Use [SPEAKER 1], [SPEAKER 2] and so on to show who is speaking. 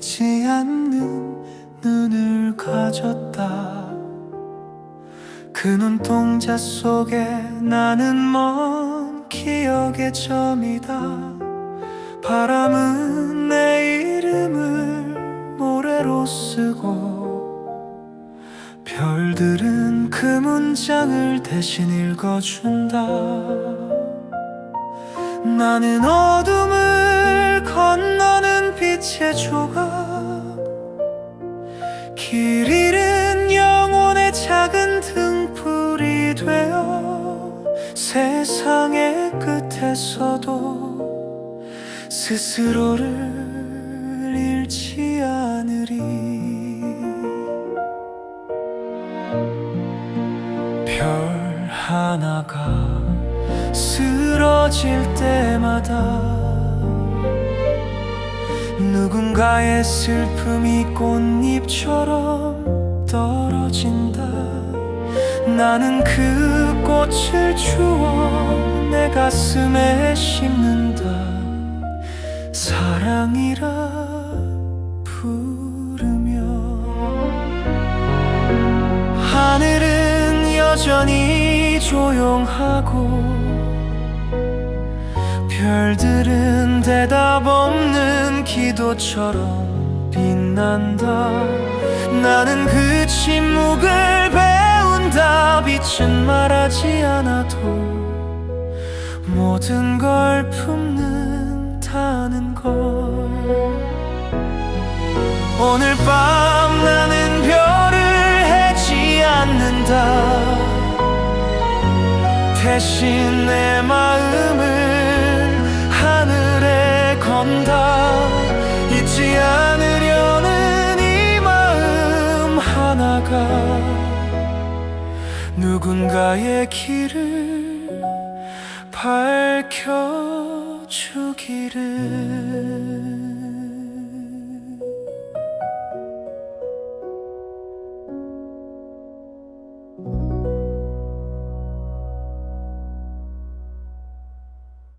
[SPEAKER 1] 잊지 않는 눈을 가졌다. 그 눈동자 속에 나는 먼 기억의 점이다. 바람은 내 이름을 모래로 쓰고 별들은 그 문장을 대신 읽어준다. 나는 어둠을 빛의 조각. 길 잃은 영혼의 작은 등불이 되어 세상의 끝에서도 스스로를 잃지 않으리. 별 하나가 쓰러질 때마다 누군가의 슬픔이 꽃잎처럼 떨어진다. 나는 그 꽃을 주워 내 가슴에 심는다. 사랑이라 부르며 하늘은 여전히 조용하고 별들은 대답 없는 기도처럼 빛난다. 나는 그 침묵을 배운다. 빛은 말하지 않아도 모든 걸 품는다는 걸 오늘 밤 나는 별을 해지 않는다. 대신 내 마음을 하늘에 건다 누군가의 길을 밝혀주기를